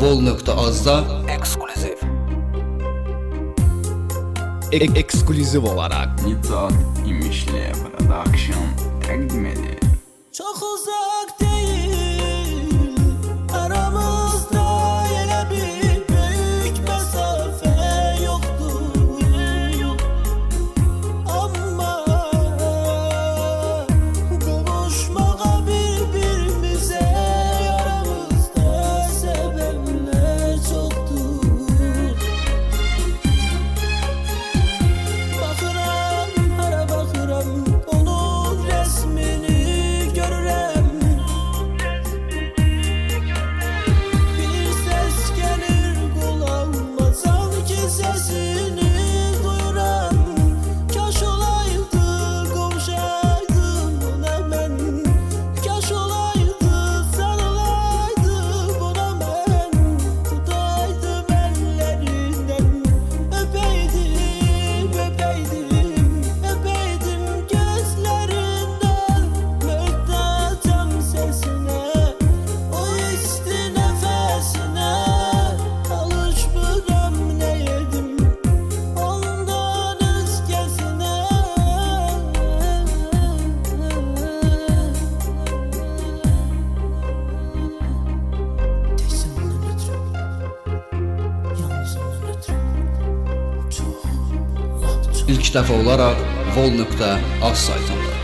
Vol.az'da Ekskluziv Ek Ekskluziv olarak Nitaat İmişli'ye Production takdim edilir. Çok uzak ilk dəfə olaraq vol.az saytında.